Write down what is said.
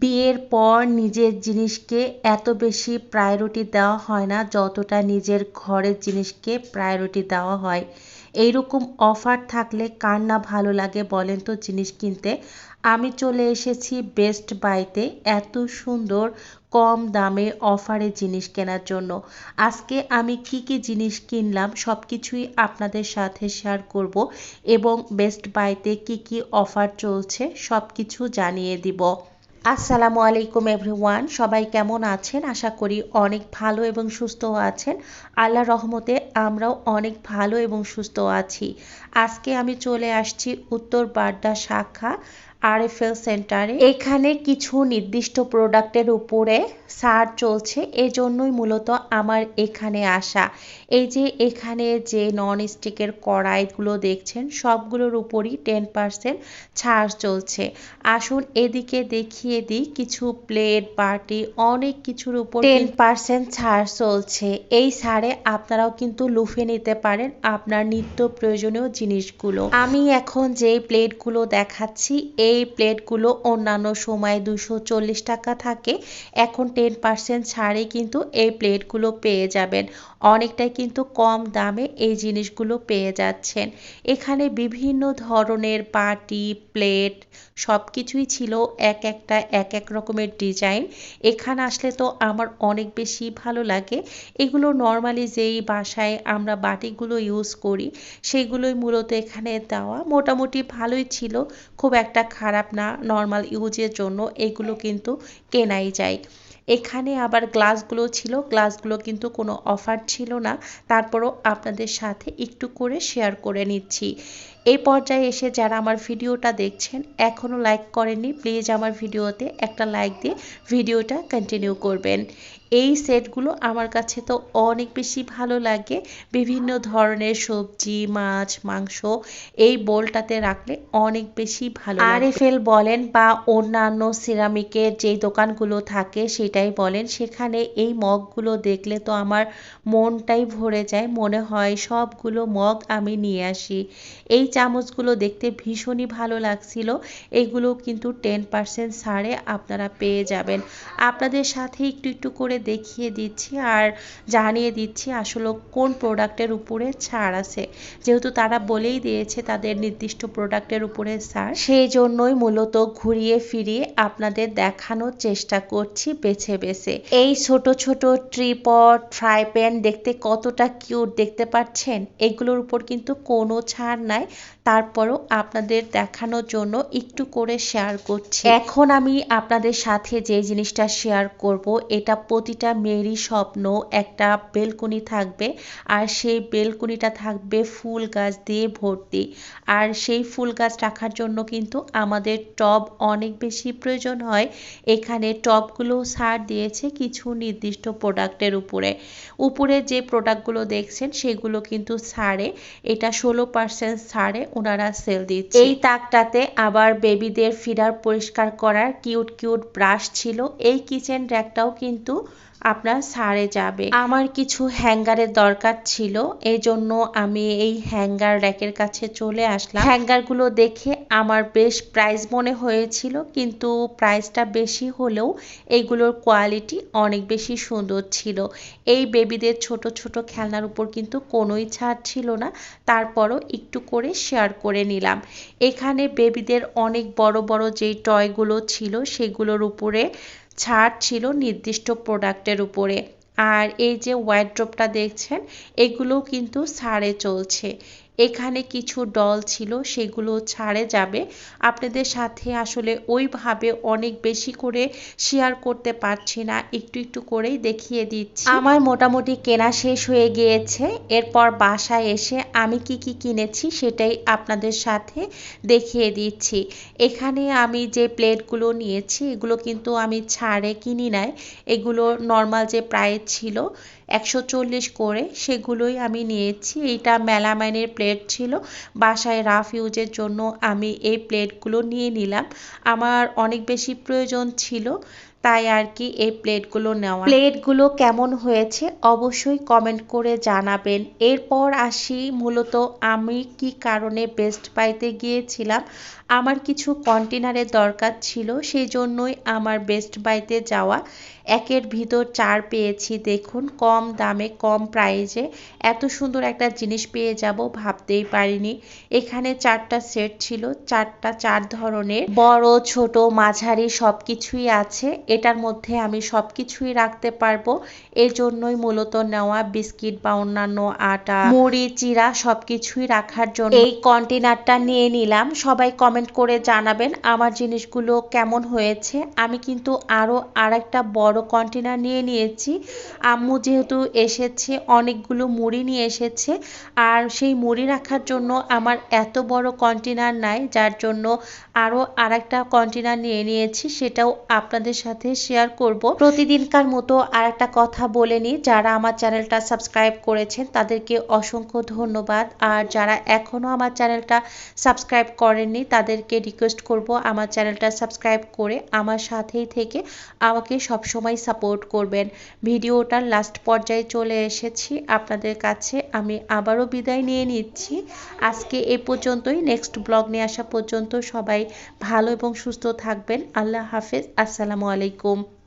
বিয়ের পর নিজের জিনিসকে এত বেশি প্রায়োরিটি দেওয়া হয় না যতটা নিজের ঘরের জিনিসকে প্রায়োরিটি দেওয়া হয়। এইরকম অফার থাকলে কার না ভালো লাগে বলেন তো জিনিস কিনতে? আমি চলে এসেছি বেস্ট বাইতে এত সুন্দর কম দামে অফারে জিনিস কেনার জন্য। আজকে আমি কি কি জিনিস কিনলাম সব কিছুই আপনাদের সাথে শেয়ার করব এবং বেস্ট বাইতে কি কি অফার চলছে সব কিছু জানিয়ে দিব। আসসালামু আলাইকুম এভরিওয়ান, সবাই কেমন আছেন? আশা করি অনেক ভালো এবং সুস্থ আছেন। আল্লাহ রহমতে আমরাও অনেক ভালো এবং সুস্থ আছি। আজকে আমি চলে আসছি উত্তর বাড্ডা শাখা আরএফএল সেন্টারে। এখানে কিছু নির্দিষ্ট প্রোডাক্টের উপরে সার চলছে, এজন্যই মূলত আমার এখানে আসা। এই যে এখানে যে নন স্টিকের কড়াইগুলো দেখছেন, সবগুলোর উপরই টেন পার্সেন্ট ছাড় চলছে। আসুন এদিকে দেখিয়ে দিই, কিছু প্লেট, বাটি, অনেক কিছুর উপর টেন পার্সেন্ট ছাড় চলছে। এই ছাড়ে আপনারাও কিন্তু লুফে নিতে পারেন আপনার নিত্য প্রয়োজনীয় জিনিসগুলো। আমি এখন যে প্লেটগুলো দেখাচ্ছি এই প্লেটগুলো অন্যান্য সময় দুশো টাকা থাকে। এখন টেন পার্সেন্ট ছাড়ে কিন্তু এই প্লেটগুলো পেয়ে যাবেন। অনেকটাই কিন্তু কম দামে এই জিনিসগুলো পেয়ে যাচ্ছেন। এখানে বিভিন্ন ধরনের পাটি, প্লেট সব কিছুই ছিল এক একটা, এক এক রকমের ডিজাইন। এখানে আসলে তো আমার অনেক বেশি ভালো লাগে। এগুলো নর্মালি যেই বাসায় আমরা বাটিগুলো ইউজ করি, সেগুলোই মূলত এখানে দেওয়া। মোটামুটি ভালোই ছিল, খুব একটা খারাপ না নর্মাল ইউজের জন্য এগুলো কিন্তু কেনাই যায়। এখানে আবার গ্লাসগুলো ছিল, গ্লাসগুলো কিন্তু কোনো অফার ছিল না। তারপরও আপনাদের সাথে একটু করে শেয়ার করে নিচ্ছি। এই পর্যায়ে এসে যারা আমার ভিডিওটা দেখছেন, এখনও লাইক করেননি প্লিজ আমার ভিডিওতে একটা লাইক দিয়ে ভিডিওটা কন্টিনিউ করবেন। এই সেটগুলো আমার কাছে তো অনেক বেশি ভালো লাগে। বিভিন্ন ধরনের সবজি, মাছ, মাংস, এই বোলটাতে রাখলে অনেক বেশি ভালো আর এফেল বলেন বা অন্যান্য সিরামিকের যেই দোকানগুলো থাকে, সেটাই বলেন। সেখানে এই মগগুলো দেখলে তো আমার মনটাই ভরে যায়। মনে হয় সবগুলো মগ আমি নিয়ে আসি। এই চামচগুলো দেখতে ভীষণই ভালো লাগছিল। এগুলো কিন্তু টেন পার্সেন্ট ছাড়ে আপনারা পেয়ে যাবেন। আপনাদের সাথে একটু একটু করে দেখিয়ে দিচ্ছি আর জানিয়ে দিচ্ছি আসলে কোন প্রোডাক্টের উপরে ছাড় আছে। যেহেতু তারা বলেই দিয়েছে তাদের নির্দিষ্ট প্রোডাক্টের উপরে ছাড়। সেই জন্যই মূলত ঘুরিয়ে ফিরিয়ে আপনাদের দেখানোর চেষ্টা করছি বেছে বেছে। এই ছোট ছোট ট্রিপড ফ্রাই প্যান দেখতে কতটা কিউট দেখতে পাচ্ছেন? এগুলোর উপর কিন্তু কোনো ছাড় নাই। তারপরও আপনাদের দেখানোর জন্য একটু করে শেয়ার করছি। এখন আমি আপনাদের সাথে যে জিনিসটা শেয়ার করব, এটা প্রতিটা মেয়েরই স্বপ্ন। একটা বেলকুনি থাকবে, আর সেই বেলকুনিটা থাকবে ফুল গাছ দিয়ে ভর্তি। আর সেই ফুল গাছ রাখার জন্য কিন্তু আমাদের টব অনেক বেশি প্রয়োজন হয়, এখানে টপগুলো ছাড় দিয়েছে কিছু নির্দিষ্ট প্রোডাক্টের উপরে। উপরে যে প্রোডাক্টগুলো দেখছেন, সেগুলো কিন্তু ছাড়ে এটা ষোলো পার্সেন্ট ছাড়ে ওনারা সেল দিচ্ছে। এই তাকটাতে আবার বেবিদের ফিডার পরিষ্কার করার কিউট কিউট ব্রাশ ছিল। এই কিচেন র্যাকটাও কিন্তু আপনার সারে যাবে। আমার কিছু হ্যাঙ্গারের দরকার ছিল এই জন্য আমি এই হ্যাঙ্গার র্যাকের কাছে চলে আসলাম। হ্যাঙ্গারগুলো দেখে আমার বেশ প্রাইস মনে হয়েছিল, কিন্তু প্রাইসটা বেশি হলেও এইগুলোর কোয়ালিটি অনেক বেশি সুন্দর ছিল। এই বেবিদের ছোট ছোট খেলনার উপর কিন্তু কোনোই ছাড় ছিল না, তারপরও একটু করে শেয়ার করে নিলাম। এখানে বেবিদের অনেক বড় বড় যেই টয়গুলো ছিল, সেগুলোর উপরে ছাড় ছিল নির্দিষ্ট প্রোডাক্টের উপরে। আর এই যে ওয়াইড্রপটা দেখছেন এগুলোও কিন্তু ছাড়ে চলছে। এখানে কিছু ডল ছিল, সেগুলো ছাড়ে যাবে। আপনাদের সাথে আসলে ওইভাবে অনেক বেশি করে শেয়ার করতে পারছি না, একটু একটু করেই দেখিয়ে দিচ্ছি। আমার মোটামুটি কেনা শেষ হয়ে গিয়েছে, এরপর বাসায় এসে আমি কি কি কিনেছি সেটাই আপনাদের সাথে দেখিয়ে দিচ্ছি। এখানে আমি যে প্লেটগুলো নিয়েছি, এগুলো কিন্তু আমি ছাড়ে কিনি নাই। এগুলো নর্মাল যে প্রাইস ছিল, একশো চল্লিশ করে, সেগুলোই আমি নিয়েছি। এইটা মেলামাইনের প্লেট ছিল। বাসায় রাফ ইউজের জন্য আমি এই প্লেটগুলো নিয়ে নিলাম। আমার অনেক বেশি প্রয়োজন ছিল। তাই আর কি এই প্লেটগুলো নেওয়া। প্লেটগুলো কেমন হয়েছে অবশ্যই কমেন্ট করে জানাবেন। এরপর আসি মূলত আমি কি কারণে বেস্ট বাইতে গিয়েছিলাম। আমার কিছু কন্টেনারের দরকার ছিল, সেই জন্যই আমার বেস্ট বাইতে যাওয়া। একের ভিতর চার পেয়েছি, দেখুন কম দামে, কম প্রাইজে এত সুন্দর একটা জিনিস পেয়ে যাব, ভাবতেই পারিনি। এখানে চারটা সেট ছিল, চারটা চার ধরনের। বড়, ছোট, মাঝারি সব কিছুই আছে। এটার মধ্যে আমি সব কিছুই রাখতে পারব। এজন্যই মূলত নেওয়া বিস্কিট বা অন্যান্য আটা, মুড়ি চিরা সব কিছুই রাখার জন্য এই কন্টেনারটা নিয়ে নিলাম। সবাই কমেন্ট করে জানাবেন আমার জিনিসগুলো কেমন হয়েছে। আমি কিন্তু আরও আর একটা বড় কন্টেনার নিয়ে নিয়েছি। আম্মু যেহেতু এসেছে, অনেকগুলো মুড়ি নিয়ে এসেছে। আর সেই মুড়ি রাখার জন্য আমার এত বড় কন্টেনার নাই, যার জন্য আরও আর একটা কন্টেনার নিয়ে নিয়েছি। সেটাও আপনাদের সাথে শেয়ার করব। প্রতিদিনকার মতো আর একটা কথা বলে নিই, যারা আমার চ্যানেলটা সাবস্ক্রাইব করেছেন তাদেরকে অসংখ্য ধন্যবাদ। আর যারা এখনও আমার চ্যানেলটা সাবস্ক্রাইব করেননি, তাদেরকে রিকোয়েস্ট করব আমার চ্যানেলটা সাবস্ক্রাইব করে আমার সাথেই থেকে আমাকে সবসময় সাপোর্ট করবেন। ভিডিওটার লাস্ট পর্যায়ে চলে এসেছি, আপনাদের কাছে আমি আবারও বিদায় নিয়ে নিচ্ছি। আজকে এ পর্যন্তই নেক্সট ব্লগ নিয়ে আসা পর্যন্ত সবাই ভালো এবং সুস্থ থাকবেন। আল্লাহ হাফেজ, আসসালামু আলাইকুম। alaikum.